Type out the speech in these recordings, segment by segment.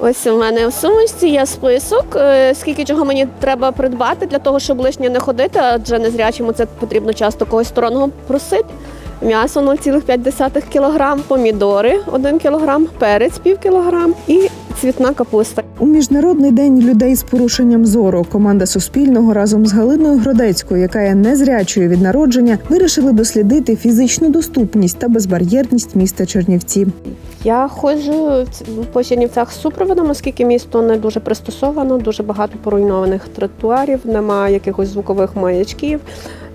Ось у мене в сумочці є список, е, скільки чого мені треба придбати для того, щоб лишнє не ходити, адже незрячому це потрібно часто когось сторонного просити. М'ясо 0,5 кг, помідори 1 кг, перець пів кілограм і цвітна капуста. У міжнародний день людей з порушенням зору команда Суспільного разом з Галиною Гродецькою, яка є незрячою від народження, вирішили дослідити фізичну доступність та безбар'єрність міста Чернівці. Я ходжу по Чернівцях з супроводом, оскільки місто не дуже пристосовано, дуже багато поруйнованих тротуарів, немає якихось звукових маячків.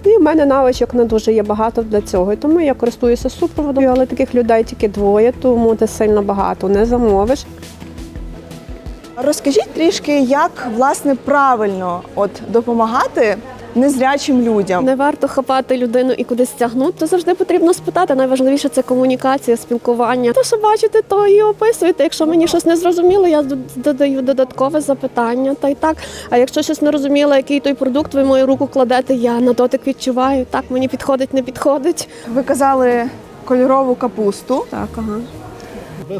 І в мене навичок не дуже є багато для цього. Тому я користуюся супроводом, але таких людей тільки двоє, тому ти сильно багато не замовиш. Розкажіть трішки, як власне правильно от допомагати незрячим людям. Не варто хапати людину і кудись тягнути, то завжди потрібно спитати. Найважливіше це комунікація, спілкування. То, що бачите, то і описуєте. Якщо мені щось не зрозуміло, я додаю додаткове запитання. Та й так. А якщо щось не розуміла, який той продукт, ви мою руку кладете, я на дотик відчуваю. Так, мені підходить, не підходить. Ви казали кольорову капусту. Так, ага.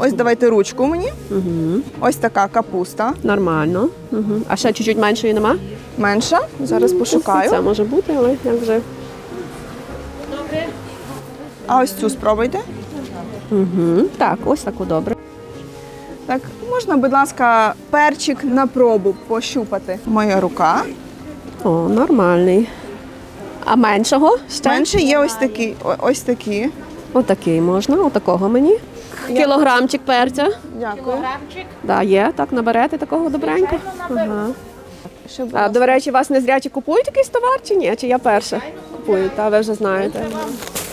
Ось давайте ручку мені. Угу. Ось така капуста. Нормально. Угу. А ще чуть-чуть меншої нема? Менша. Зараз пошукаю. Це може бути, але як вже. А ось цю спробуйте. Угу. Так, ось таку добре. Так, можна, будь ласка, перчик на пробу пощупати. Моя рука. О, нормальний. А меншого? Ще? Менше є ось такі. Ось такі. Отакий можна, отакого мені. Кілограмчик перця. Дякую. Да, є, так наберете такого добренько. Ага. Будь А, до речі, вас незрячі купують якийсь товар чи ні? Чи я перша? Купую, та ви вже знаєте.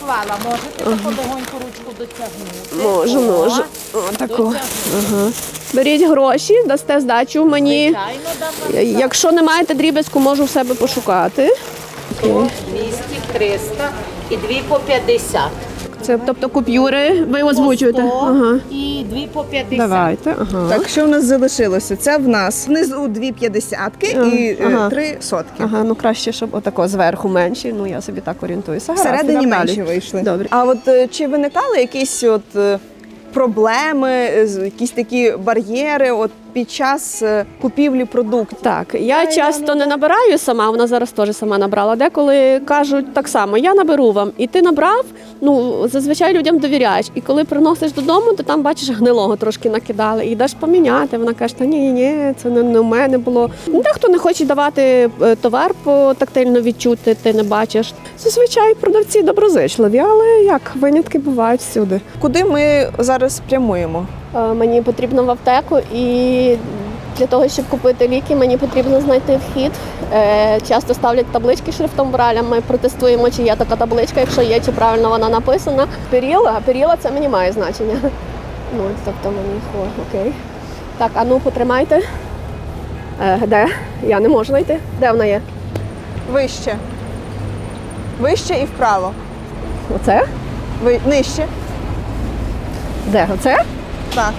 Хвала, можете таку легоньку ручку дотягнути. Можу, можу. Отаку. Ага. Беріть гроші, дасте здачу мені. Звичайно, дам Якщо не маєте дріб'язку, можу в себе пошукати. 200, 300 і 2 по 50. Це тобто купюри, ви озвучуєте. Ага. і 2 по 50. Давайте. Ага. Так, що в нас залишилося? Це в нас внизу дві п'ятдесятки і е, Ага. три сотки. Ага, ну краще, щоб отако зверху менші. Ну я собі так орієнтуюся. Гаразд, Всередині менші вийшли. Добре. А от е, чи виникали якісь от е, проблеми, е, з- якісь такі бар'єри от під час е, купівлі продуктів? Так, я часто не набираю сама, вона зараз теж сама набрала. Деколи кажуть так само, я наберу вам, і ти набрав. Ну зазвичай людям довіряєш. І коли приносиш додому, то там бачиш гнилого трошки накидали. І йдеш поміняти. Вона каже, та ні, ні, ні, це не, не у мене було. Ну, Дехто не хоче давати е, товар по тактильно відчути, ти не бачиш. Зазвичай продавці доброзичливі, але як винятки бувають всюди. Куди ми зараз прямуємо? Е, Мені потрібно в аптеку і для того, щоб купити ліки, мені потрібно знайти вхід. Е, Часто ставлять таблички шрифтом Браля. Ми протестуємо, чи є така табличка, якщо є, чи правильно вона написана. Періла, а періла це мені має значення. Ну, тобто мені хо, окей. Так, а ну потримайте. Е, Де? Я не можу знайти. Де вона є? Вище. Вище і вправо. Оце? Ви нижче. Де? Оце? Так.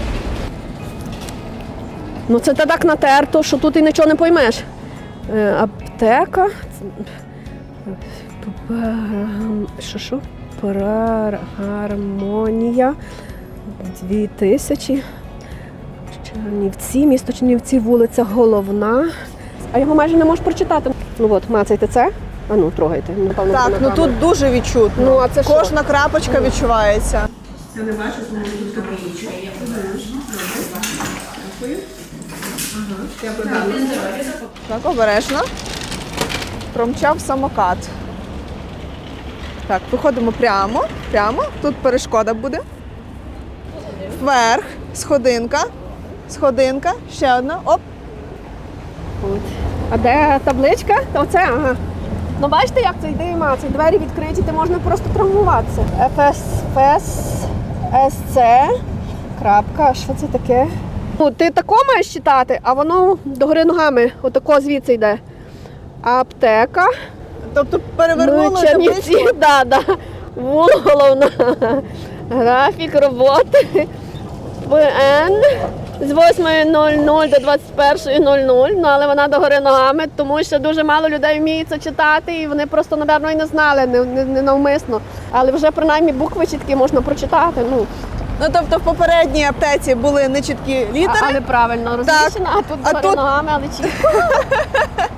Ну це та так натерто, що тут і нічого не поймеш. Е, аптека. Що що? Гармонія. Дві тисячі. Чернівці, місто Чернівці, вулиця Головна. А його майже не можеш прочитати. Ну от, мацайте це. А ну, трогайте. Напевно, Так, ну тут дуже відчутно. Ну, а це що? Кожна крапочка відчувається. Так, обережно. Промчав самокат. Так, виходимо прямо, прямо. Тут перешкода буде. Вверх, сходинка, сходинка, ще одна. Оп. А де табличка? Та оце, ага. Ну бачите, як це йде і мацай. Двері відкриті, ти можна просто травмуватися. ФСС Крапка. Що це таке? Ну, ти тако маєш читати, а воно догори ногами, отако звідси йде. Аптека. Тобто перевернули Ну, Чернівці, да, да. Головна. Графік роботи. ВН з 8.00 до 21.00, ну але вона догори ногами, тому що дуже мало людей вміють це читати, і вони просто, напевно, і не знали, не, не, не навмисно. Але вже принаймні букви чіткі можна прочитати. Ну, Ну тобто в попередній аптеці були нечіткі літери, А- але правильно розміщена, а тут А а тут- ногами, але чітко.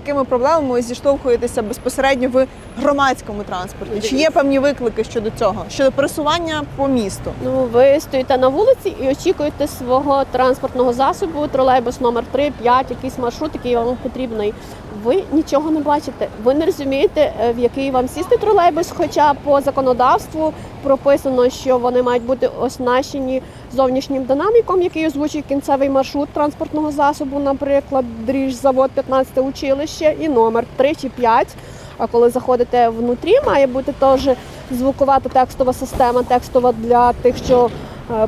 якими проблемами ви зіштовхуєтеся безпосередньо в громадському транспорті? Чи є певні виклики щодо цього? Щодо пересування по місту? Ну, ви стоїте на вулиці і очікуєте свого транспортного засобу, тролейбус номер 3, 5, якийсь маршрут, який вам потрібний. Ви нічого не бачите. Ви не розумієте, е, в який вам сісти тролейбус, хоча по законодавству прописано, що вони мають бути оснащені зовнішнім динаміком, який озвучує кінцевий маршрут транспортного засобу, наприклад, дріжзавод 15 училище і номер 3 чи 5. А коли заходите внутрі, має бути теж звукова та текстова система, текстова для тих, що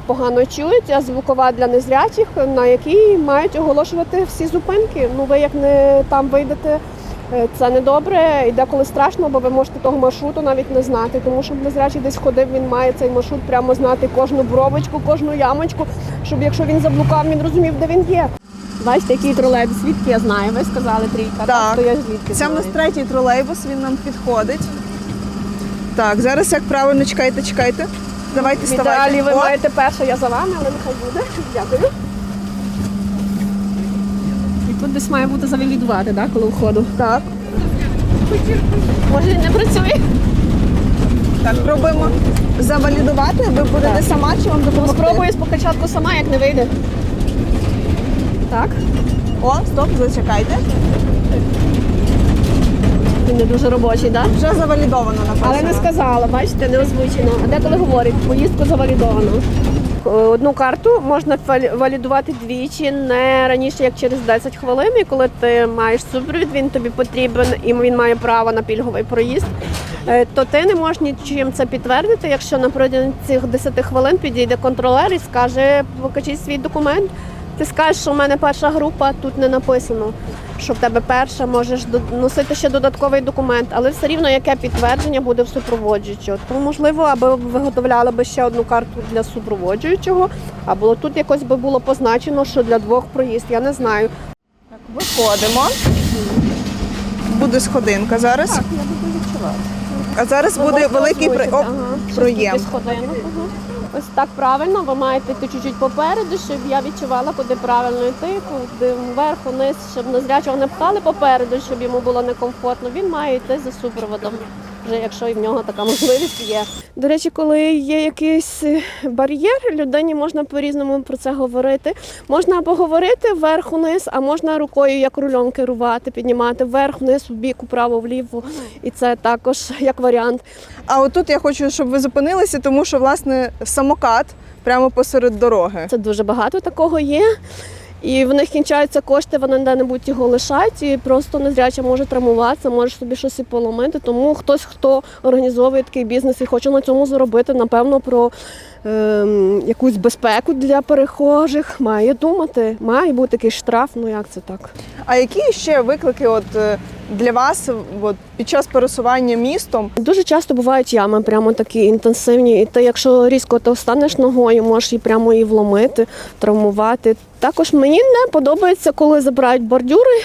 погано чують, а звукова для незрячих, на якій мають оголошувати всі зупинки. Ну ви як не там вийдете. е, Це не добре, і деколи страшно, бо ви можете того маршруту навіть не знати, тому що незрячий десь ходив, він має цей маршрут прямо знати кожну бровочку, кожну ямочку, щоб якщо він заблукав, він розумів, де він є. Бачите, який тролейбус, звідки я знаю? Ви сказали трійка, Так. то я звідки Це в нас третій тролейбус, він нам підходить. Так, зараз як правильно чекайте, чекайте. Давайте ставайте. ідеалі ви О, маєте перше, я за вами, але нехай буде. Дякую. І тут десь має бути завалідувати, так, коли входу. Так, Може він не працює? так, пробуємо завалідувати. Ви будете Так. сама чи вам допомогти? спробую спочатку сама, як не вийде. Так, О, стоп, зачекайте. Він не дуже робочий, так? Вже завалідовано, написано. Але не сказала, бачите, не озвучено. А деколи говорить, поїздку завалідовано. Е, Одну карту можна валідувати двічі, не раніше як через 10 хвилин. І коли ти маєш супровід, він тобі потрібен і він має право на пільговий проїзд. е, То ти не можеш нічим це підтвердити, якщо на протягом цих 10 хвилин підійде контролер і скаже, покажіть свій документ. Ти скажеш, що в мене перша група, тут не написано, що в тебе перша, можеш носити ще додатковий документ, але все рівно яке підтвердження буде в супроводжуючого. Тому можливо, аби виготовляли би ще одну карту для супроводжуючого, або тут якось би було позначено, що для двох проїзд. Я не знаю. Виходимо. Буде сходинка зараз. Так, я буду відчувати. А зараз буде великий при... Оп, проєм. Ось так правильно, ви маєте йти чуть-чуть попереду, щоб я відчувала, куди правильно йти, куди вверх, вниз, щоб незрячого не пхали попереду, щоб йому було некомфортно. Він має йти за супроводом, вже якщо і в нього така можливість є. До речі, коли є якийсь е, бар'єр, людині можна по-різному про це говорити. Можна або говорити вверх-вниз, а можна рукою як рулем керувати, піднімати вверх-вниз, в бік, вправо, вліво. І це також як варіант. А отут я хочу, щоб ви зупинилися, тому що власне самокат прямо посеред дороги. Це дуже багато такого є. І в них кінчаються кошти, вони де-небудь його лишають, і просто незряче може травмуватися, може собі щось і поломити. Тому хтось, хто організовує такий бізнес і хоче на цьому заробити, напевно, про е, якусь безпеку для перехожих, має думати. Має бути якийсь штраф. Ну як це так? А які ще виклики от е, для вас от, під час пересування містом? Дуже часто бувають ями, прямо такі інтенсивні. І ти, якщо різко ти встанеш ногою, можеш і прямо її вломити, травмувати. Також мені не подобається, коли забирають бордюри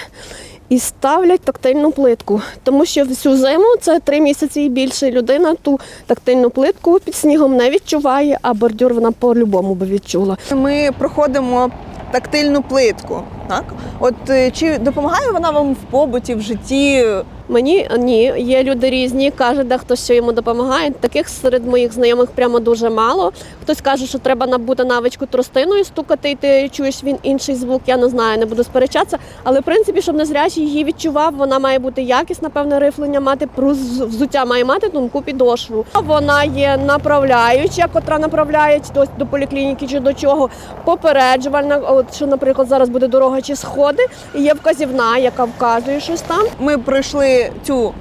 і ставлять тактильну плитку. Тому що всю зиму це три місяці і більше. Людина ту тактильну плитку під снігом не відчуває, а бордюр вона по-любому би відчула. Ми проходимо тактильну плитку. Так, от е, чи допомагає вона вам в побуті, в житті? Мені ні, є люди різні, каже, дехто що йому допомагає. Таких серед моїх знайомих прямо дуже мало. Хтось каже, що треба набути навичку тростиною стукати, і ти чуєш він інший звук. Я не знаю, не буду сперечатися. Але в принципі, щоб незрячий її відчував, вона має бути якісна, певне рифлення мати, прус- взуття має мати тонку підошву. Вона є направляюча, котра направляє чи до, поліклініки чи до чого. Попереджувальна, от що, наприклад, зараз буде дорога чи сходи, і є вказівна, яка вказує щось там. Ми пройшли цю е,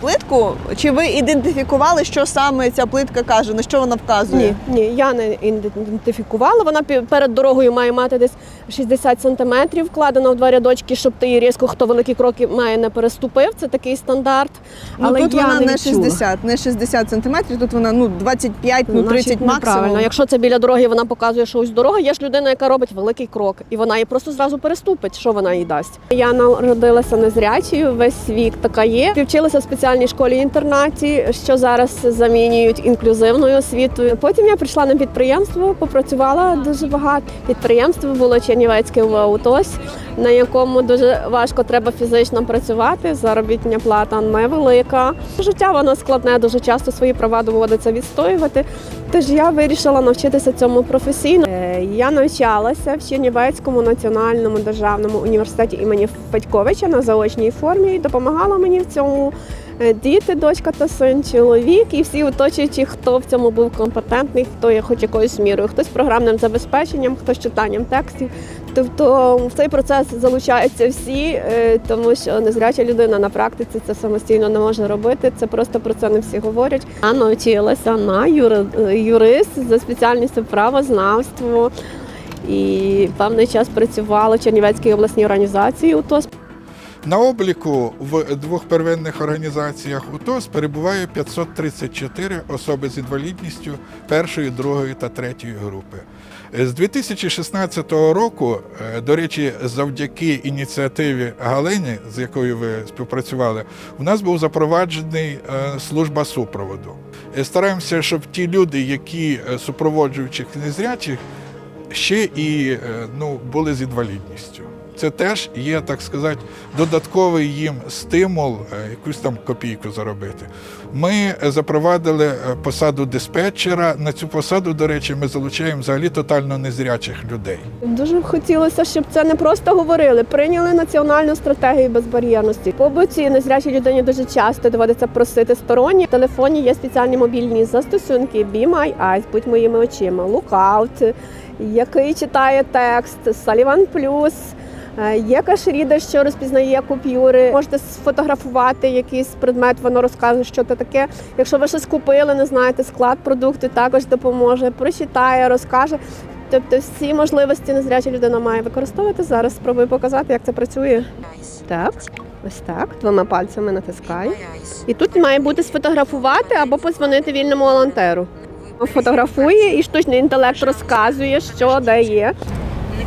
плитку. Чи ви ідентифікували, що саме ця плитка каже, на що вона вказує? Ні, ні, я не ідентифікувала. Вона перед дорогою має мати десь 60 сантиметрів, вкладена в два рядочки, щоб ти її різко, хто великі кроки має, не переступив. Це такий стандарт. Ну, тут я вона не не 60, не 60 сантиметрів, тут вона ну 25, ну 30 Значить, максимум. неправильно. Якщо це біля дороги, вона показує, що ось дорога. Є ж людина, яка робить великий крок, і вона її просто зразу переступить. Що вона їй дасть? Я народилася незрячою, весь вік така є. Вчилася вчилася в спеціальній школі-інтернаті, що зараз замінюють інклюзивною освітою. Потім я прийшла на підприємство, попрацювала дуже багато. Підприємство було Чернівецьке УТОС, на якому дуже важко треба фізично працювати. Заробітня плата невелика. Життя воно складне, дуже часто свої права доводиться відстоювати. Тож я вирішила навчитися цьому професійно. Е, Я навчалася в Чернівецькому національному державному університеті імені Федьковича на заочній формі і допомагала мені в цьому е, діти, дочка та син, чоловік і всі оточуючі, хто в цьому був компетентний, хто є хоч якоюсь мірою, хтось програмним забезпеченням, хтось читанням текстів. Тобто в цей процес залучаються всі, е, тому що незряча людина на практиці це самостійно не може робити. Це просто про це не всі говорять. Я навчилася на е, юрист за спеціальністю правознавство. І певний час працювала в Чернівецькій обласній організації УТОС. На обліку в двох первинних організаціях УТОС перебуває 534 особи з інвалідністю першої, другої та третьої групи. З 2016 року, е, до речі, завдяки ініціативі Галині, з якою ви співпрацювали, у нас був запроваджений е, служба супроводу. Е, Стараємося, щоб ті люди, які супроводжуючих незрячих, ще і ну, були з інвалідністю. Це теж є, так сказати, додатковий їм стимул е, якусь там копійку заробити. Ми е, запровадили е, посаду диспетчера. На цю посаду, до речі, ми залучаємо взагалі тотально незрячих людей. Дуже хотілося, щоб це не просто говорили. Прийняли національну стратегію безбар'єрності. Побуті незрячій людині дуже часто доводиться просити сторонні. В телефоні є спеціальні мобільні застосунки Be My Eyes, будь моїми очима, Lookout, який читає текст, Sullivan Plus. Е, Є кашрідер, що розпізнає купюри. Можете сфотографувати якийсь предмет, воно розкаже, що це таке. Якщо ви щось купили, не знаєте склад продукту, також допоможе, прочитає, розкаже. Тобто всі можливості незряча людина має використовувати. Зараз спробую показати, як це працює. Так, ось так. Двома пальцями натискаю. І тут має бути сфотографувати або подзвонити вільному волонтеру. Фотографує і штучний інтелект розказує, що де є.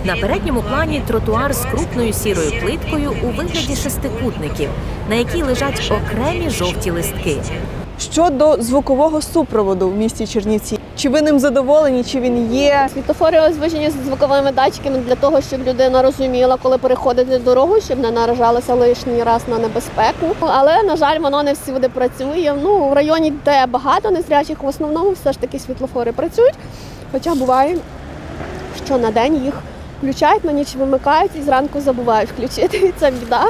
На передньому плані тротуар з крупною сірою плиткою у вигляді шестикутників, на якій лежать окремі жовті листки. Щодо звукового супроводу в місті Чернівці, чи ви ним задоволені, чи він є? Світофори озвучені з звуковими датчиками для того, щоб людина розуміла, коли переходити дорогу, щоб не наражалася лишній раз на небезпеку. Але на жаль, воно не всюди працює. Ну в районі, де багато незрячих, в основному все ж таки світлофори працюють. Хоча буває, що на день їх включають, на ніч вимикають і зранку забувають включити. І це біда.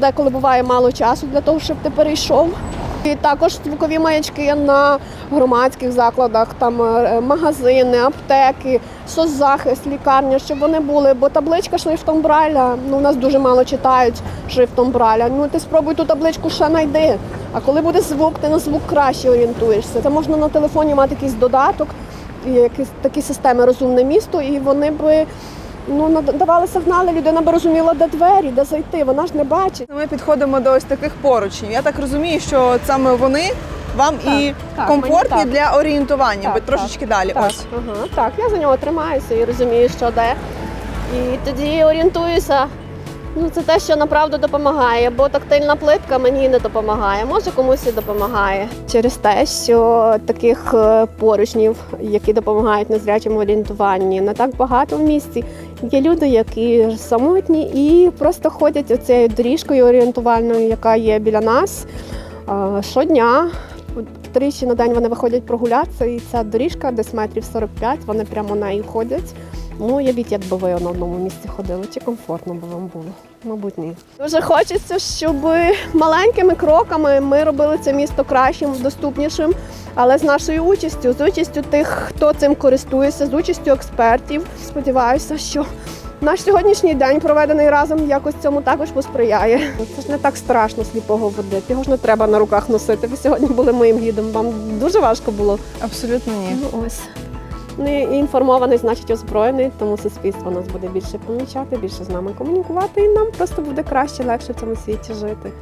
Деколи буває мало часу для того, щоб ти перейшов. І також звукові маячки на громадських закладах, там е, магазини, аптеки, соцзахист, лікарня, щоб вони були. Бо табличка шрифтом Брайля, ну у нас дуже мало читають шрифтом Брайля. Ну ти спробуй ту табличку ще знайди. А коли буде звук, ти на звук краще орієнтуєшся. Це можна на телефоні мати якийсь додаток, якісь такі системи розумне місто, і вони би. Ну, над- давали сигнали, людина би розуміла, де двері, де зайти. Вона ж не бачить. Ми підходимо до ось таких поручнів. Я так розумію, що саме вони вам і так, комфортні мені для орієнтування, Так, бо так, трошечки далі. Так, Ось. ага, так, я за нього тримаюся і розумію, що де. І тоді орієнтуюся. Ну, це те, що направду допомагає, бо тактильна плитка мені не допомагає, може комусь і допомагає. Через те, що таких е, поручнів, які допомагають незрячому орієнтуванні, не так багато в місті. Є люди, які самотні і просто ходять оцією доріжкою орієнтувальною, яка є біля нас щодня. Тричі на день вони виходять прогулятися, і ця доріжка десь метрів 45, вони прямо нею ходять. Ну, уявіть, якби ви на одному місці ходили, чи комфортно би вам було? Мабуть, ні. Дуже хочеться, щоб маленькими кроками ми робили це місто кращим, доступнішим, але з нашою участю, з участю тих, хто цим користується, з участю експертів. Сподіваюся, що наш сьогоднішній день, проведений разом, якось цьому також посприяє. Це ж не так страшно сліпого водити. Його ж не треба на руках носити. Ви сьогодні були моїм гідом. Вам дуже важко було. Абсолютно ні. Ну ось. Ну, і інформований, значить озброєний, тому суспільство нас буде більше помічати, більше з нами комунікувати, і нам просто буде краще, легше в цьому світі жити.